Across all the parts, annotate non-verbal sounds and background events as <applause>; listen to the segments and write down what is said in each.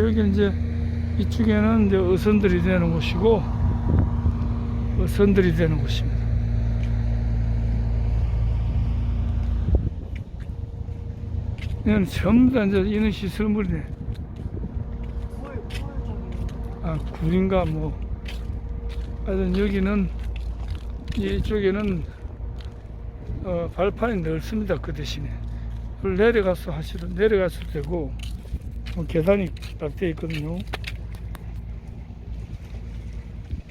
여기 이제 이쪽에는 이제 어선들이 되는 곳이고 어선들이 되는 곳입니다. 이건 전부 다 이제 이런 시설물이네. 아, 굴인가 뭐. 하여튼 여기는 이쪽에는 어, 발판이 넓습니다. 그 대신에. 그걸 내려가서 하시도 내려가셔도 되고 어, 계단이 딱 되어 있거든요.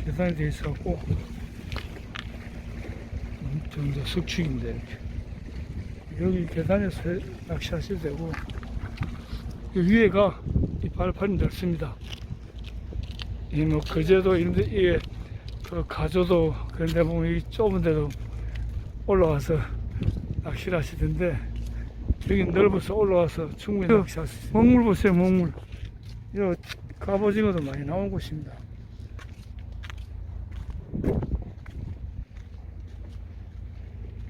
계단이 되어 있어갖고 이제 석축인데 이렇게. 여기 계단에서 낚시하셔도 되고 이 위에가 이 발판이 넓습니다. 이뭐 거제도 이런 데 이게 그 가조도 그런 데 보면 이 좁은 데도 올라와서 낚시를 하시던데 여기 넓어서 올라와서 충분히 낚시할 수 있어요. 먹물 보세요 먹물. 이 갑오징어도 많이 나온 곳입니다.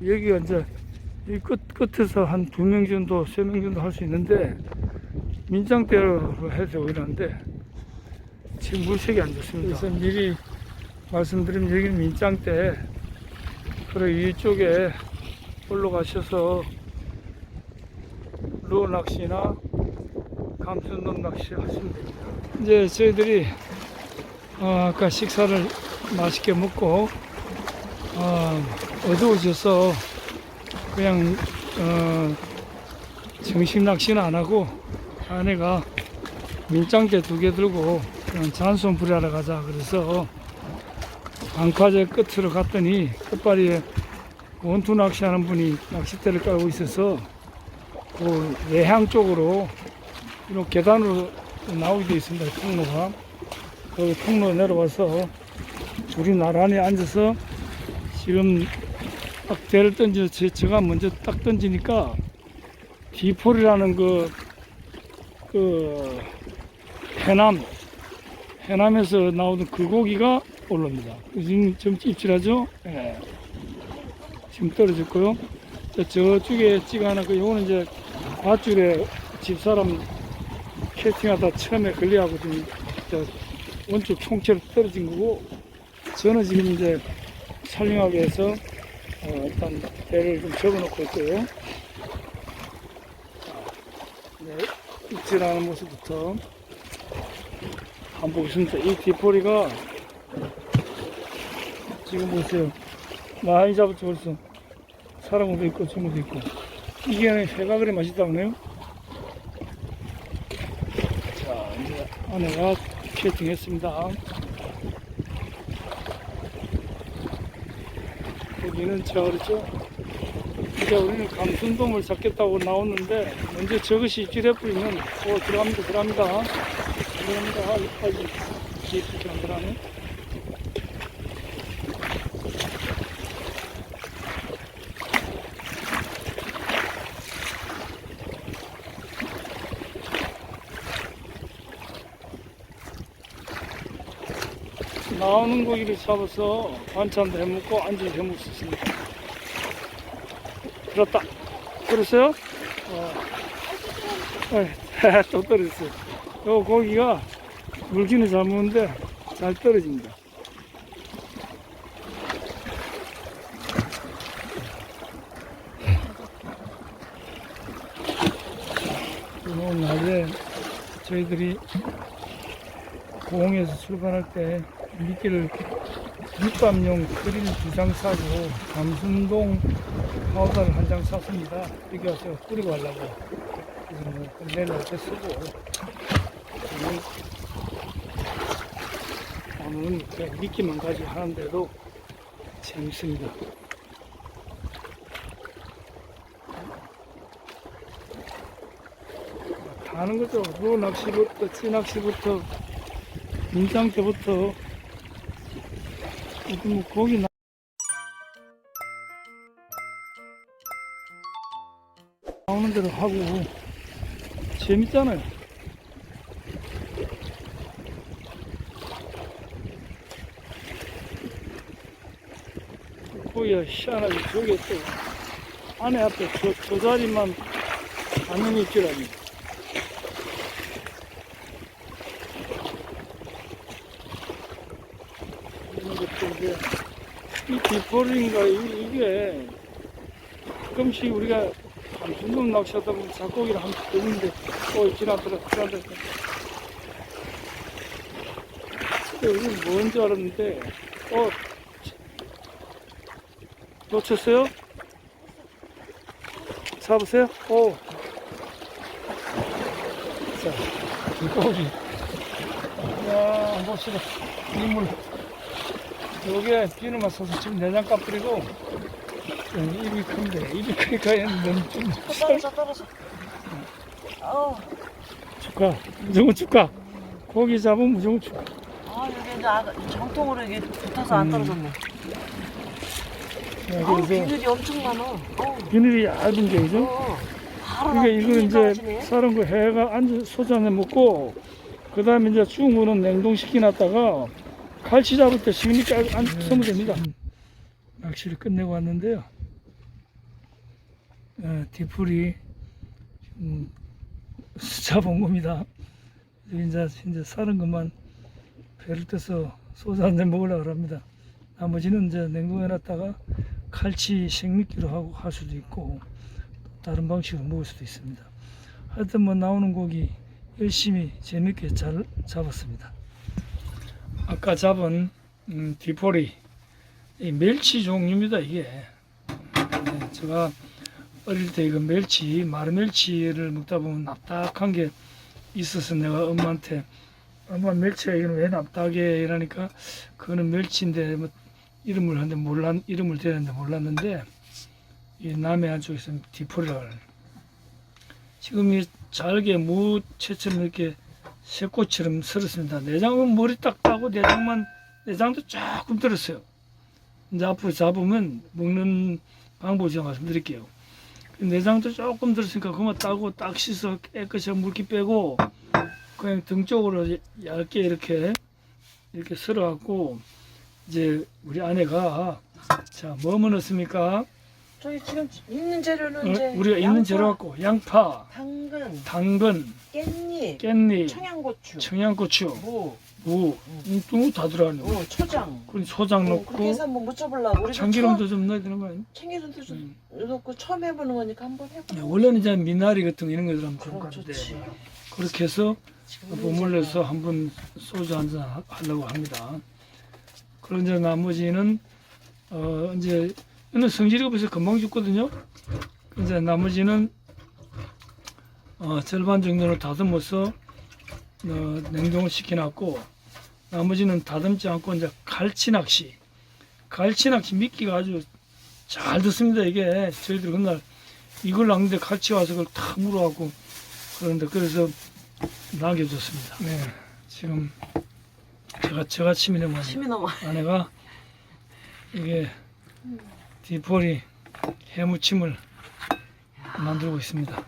여기가 이제 이 끝, 끝에서 한 두 명 정도, 세 명 정도 할 수 있는데, 민장대로 해서 오이는데, 지금 물색이 안 좋습니다. 그래서 미리 말씀드리면 여기는 민장대, 그리고 이쪽에 올라가셔서 루어 낚시나 감순돔 낚시 하시면 됩니다. 이제 저희들이 어, 아까 식사를 맛있게 먹고 어, 어두워져서 그냥 어, 정식 낚시는 안 하고 아내가 민장대 두 개 들고 그냥 잔손 부리하러 가자 그래서 방파제 끝으로 갔더니 끝발이에 원투 낚시하는 분이 낚싯대를 깔고 있어서 그 외향 쪽으로 이렇게 계단으로 나오게 되어 있습니다 통로가 거기 통로 내려와서 둘이 나란히 앉아서 지금 딱 대를 던져 제, 제가 먼저 딱 던지니까 디폴이라는 그, 그 해남 해남에서 나오던 그 고기가 올라옵니다. 지금 좀 찝찝하죠? 예. 지금 떨어졌고요. 저, 저쪽에 찍어 하나 그 요거는 이제 밧줄에 집사람 캐스팅하다 처음에 걸려하고 지금 저 원쪽 총체로 떨어진 거고 저는 지금 이제 촬영하기 위해서 어, 일단 배를 좀 접어놓고 있고요. 네, 입질하는 모습부터 한번 보겠습니다. 이 뒷포리가 지금 보세요. 많이 잡았죠 벌써. 사람도 있고 친구도 있고. 이게 회가 그리 맛있다네요. 자 이제 아내가 캐팅했습니다. 여기는 그랬죠. 이제 우리는 감순돔을 잡겠다고 나왔는데 먼저 저것이 입질해버리면 어 들어갑니다 들어갑니다 들어갑니다 아, 아직 이렇게 안 들어가네 나오는 고기를 잡아서 반찬도 해먹고 안주도 해먹을 수 있습니다. 들었다. 들었어요? 어. 어이, <laughs> 또 떨어졌어요. 요 고기가 물기는 잘 먹는데 잘 떨어집니다. 오늘 낮에 저희들이 공에서 출발할 때 미끼를 밑밥용 크릴 두 장 사고 감순동 파우더를 한 장 샀습니다. 여기 와서 뿌리고 가려고. 그래서 뭐 내일 어때 쓰고 오늘 그냥 미끼만 가지고 하는데도 재밌습니다. 다 하는 거죠. 루 낚시부터, 찌 낚시부터, 민상 때부터, 어떤 뭐 고기 나 나오는 대로 하고, 재밌잖아요. 고기가 희한하게 저게 또, 안에 앞에 저, 저 자리만 가면이 있더라니. 이게 이 이- 이게 가끔씩 우리가 한숨 낚시하다 보면 잡고기를 한번 뜨는데 어 지나더라 지나더라 우리는 뭔지 알았는데 어 놓쳤어요? 잡으세요? 오. 자, 물고기. 야, 봅시다. 이물. 여기에 비누 맞서서 지금 내장값 뿌리고, 음, 입이 큰데, 입이 크니까 얘는 너무 좀, 떨어져 떨어져. 어, 축가. 무조건 축가. 고기 잡으면 무조건 축가. 아 여기 이제 아, 정통으로 이게 붙어서 안 음. 떨어졌네. 자, 어, 그래서 비늘이 엄청 많아. 어, 비늘이 얇은 게, 그죠? 어. 그러니까 이거 이제. 사는 거 해가 안주 소잔에 먹고 그 다음에 이제 죽은 거는 냉동시켜 놨다가 갈치 잡을 때 시그니까 안 쓰면 됩니다. 낚시를 끝내고 왔는데요. 어, 뒤풀이 음, 잡은 겁니다. 이제 이제 사는 것만 배를 떠서 소주 한 잔 먹으려고 합니다. 나머지는 이제 냉동해 놨다가 칼치 생미끼로 하고 할 수도 있고 다른 방식으로 먹을 수도 있습니다. 하여튼 뭐 나오는 고기 열심히 재밌게 잘 잡았습니다. 아까 잡은 음, 뒤포리. 이 멸치 종류입니다 이게. 네, 제가 어릴 때 이거 멸치 마르멜치를 먹다 보면 납작한 게 있어서 내가 엄마한테 엄마 멸치가 이거는 왜 납작해? 이러니까 그거는 멸치인데 뭐 이름을 하는데 몰랐 이름을 대는데 몰랐는데 이 남해 안쪽에서 디포리라고 지금 이 잘게 무채처럼 이렇게 새꽃처럼 설었습니다. 내장은 머리 딱 따고 내장만 내장도 조금 들었어요. 이제 앞으로 잡으면 먹는 방법 제가 말씀드릴게요. 내장도 조금 들었으니까 그만 따고 딱 씻어 깨끗이 물기 빼고 그냥 등 쪽으로 얇게 이렇게 이렇게 썰어갖고 이제 우리 아내가 자 뭐 넣었습니까? 저희 지금 있는 재료는 어, 이제 우리가 있는 양파, 재료 갖고 양파, 당근, 당근, 깻잎, 깻잎, 청양고추, 청양고추, 무, 무, 또다 들어가네. 어, 초장. 그리고 소장 어, 그렇게 넣고 해서 한번. 우리도 참기름도 좀 넣어야 되는 거? 처, 참기름도 좀 음. 넣고 처음 해보는 거니까 한번 네, 해보자. 원래는 이제 미나리 같은 거 이런 거 들어가면 좋을 그럼 것 같은데 좋지. 그렇게 해서 지금 있는 버물려서 한번 소주 한잔 하- 하려고 합니다. 그런 이제 나머지는 어 이제 이는 성질이 없어서 금방 죽거든요. 이제 나머지는 어 절반 정도를 다듬어서 어, 냉동을 시켜놨고 나머지는 다듬지 않고 이제 갈치 낚시 갈치 낚시 미끼가 아주 잘 듣습니다 이게 저희들 그날 이걸 낚는데 같이 와서 그걸 다 물어갖고 그런데 그래서 남겨줬습니다. 네, 지금 제가 제가 침이 너무 침이 너무 아내가 이게 디포리 해무침을 만들고 있습니다.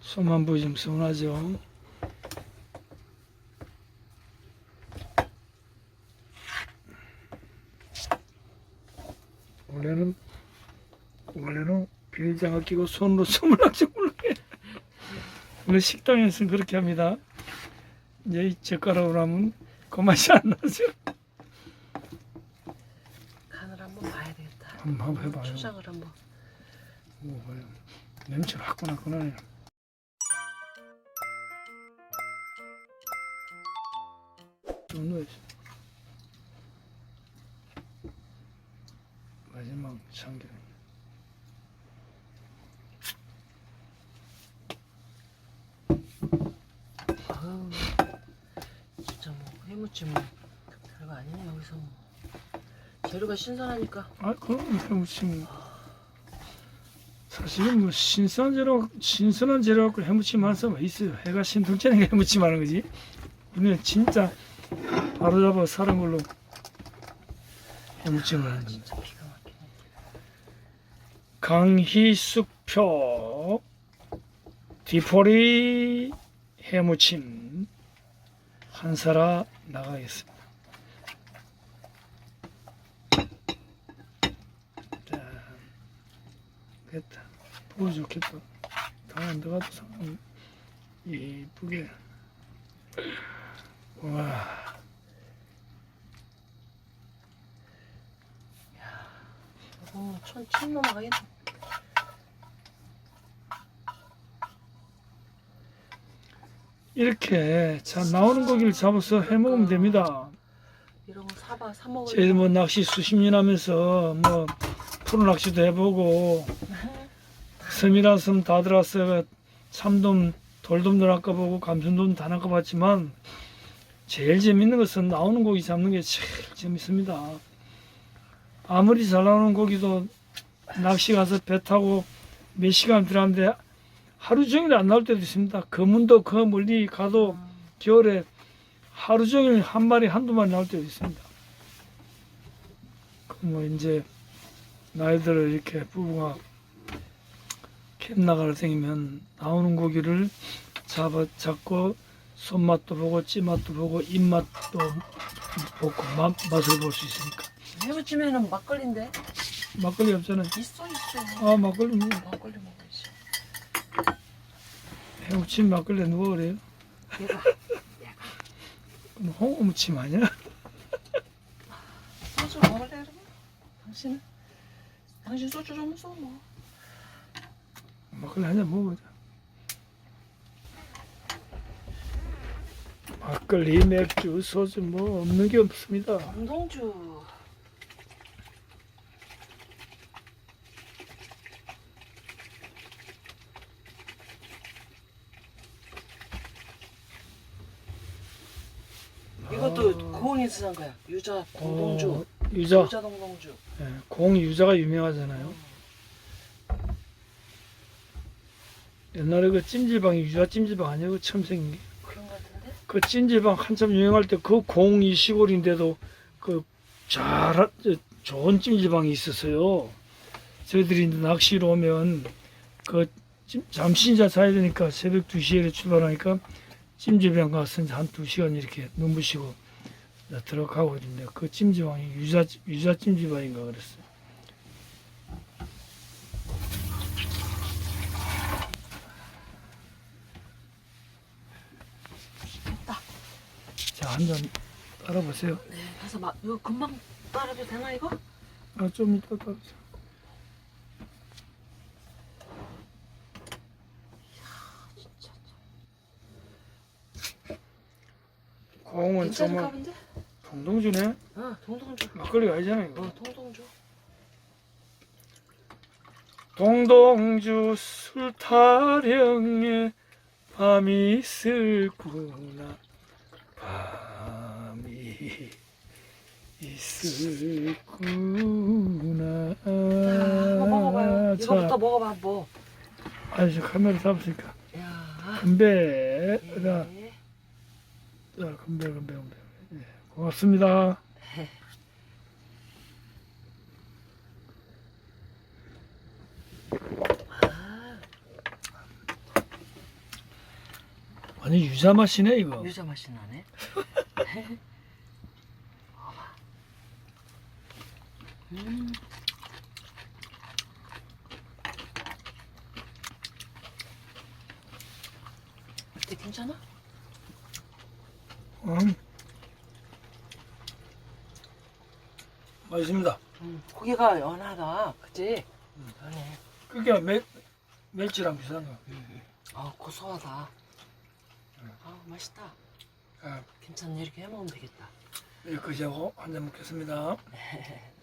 손만 보이좀 서운하죠. 원래는 원래는 비닐장갑 끼고 손으로 숨을 낚시 물게 원래 식당에서는 그렇게 합니다. 이제 이 젓가락으로 하면 그 맛이 안 나죠. 한번 봐야 되겠다. 한번 한번 해봐요. 초장을 한번. 먹어봐요. 냄새가 화끈화끈하네. 좀 넣어야지. 마지막 참기름. 아우, 진짜 뭐 해무침 뭐 별거 아니네 여기서 뭐. 재료가 신선하니까 아, 그럼 해무침. 사실은 뭐 신선한 재료, 신선한 재료 갖고 해무침 하는 사람 있어요. 해가 신통째니까 해무침 하는 거지. 우리는 진짜 바로 잡아 사는 걸로 해무침을 하는. 진짜 기가 막히네. 강희숙표 디포리 해무침 한사라 나가겠습니다. 됐다. 보기 좋겠다. 다 안 들어가도 상관 이쁘게 와. 어, 천, 천 넘어가겠네. 이렇게 자 나오는 고기를 잡아서 해 먹으면 됩니다. 이런 거 사봐, 사 먹을 저희 뭐 낚시 수십 년 하면서 뭐 프로 낚시도 해보고 섬이라 섬 다 들어왔어 참돔 돌돔도 낚아보고 감순돔 다 낚아봤지만 제일 재밌는 것은 나오는 고기 잡는 게 제일 재밌습니다. 아무리 잘 나오는 고기도 낚시 가서 배 타고 몇 시간 들어갔는데 하루 종일 안 나올 때도 있습니다. 거문도 그 멀리 가도 겨울에 하루 종일 한 마리 한두 마리 나올 때도 있습니다. 그뭐 이제 나이 들어 이렇게 부부가 캠 나가러 다니면 나오는 고기를 잡아 잡고 손맛도 보고 찌맛도 보고 입맛도 보고 맛, 맛을 볼 수 있으니까 해무침에는 막걸리인데? 막걸리 없잖아요. 있어, 있어. 아 막걸리 뭐 막걸리 먹어야지. 해무침 막걸리 누가 그래요? 얘가 홍어무침 아니야? 소주 먹을래, 그러면? 당신은? 당신 소주 좀 써, 뭐. 막걸리 한잔 먹어보자. 막걸리, 맥주, 소주 뭐 없는 게 없습니다. 감동주. 이것도 고흥에서 산 거야. 유자 동동주. 어, 유자, 동동주. 예, 공 유자가 유명하잖아요. 옛날에 그 찜질방이 유자 찜질방 아니에요? 그 처음 생긴 게. 그런 거 같은데? 그 찜질방 한참 유행할 때 그 공이 시골인데도 그 잘, 좋은 찜질방이 있었어요. 저희들이 이제 낚시로 오면 그 찜- 잠시 이제 자야 되니까 새벽 2시에 출발하니까 찜질방 가서 한 2시간 이렇게 눈 부시고 이제 들어가고 있는데 그 찜질방이 유자, 유자 찜질방인가 그랬어요. 자, 한 잔 따라보세요. 네, 가서 막 이거 금방 따라도 되나 이거? 아, 좀 이따 따라보세요. 진짜. 공은 괜찮을 정말? 동동주네. 어, 동동주. 막걸리가 아니잖아요. 이거. 어, 동동주. 동동주 술 타령에 밤이 있을구나 밤이 있을구나 자, 한번 먹어봐요. 자, 이거부터 먹어봐, 뭐. 아니 저 카메라 잡으니까 야. 자, 예. 자 건배 건배 건배 예, 고맙습니다 아, 완전 유자 맛이네 이거 유자 맛이 나네. 음. 어때 괜찮아? 음. 맛있습니다 음, 고기가 연하다, 그치? 연해. 그게 멸, 멸치랑 비슷한 거 아 고소하다. 아 맛있다. 아, 괜찮네 이렇게 해 먹으면 되겠다. 예, 그저하고 한 잔 먹겠습니다 네. <laughs>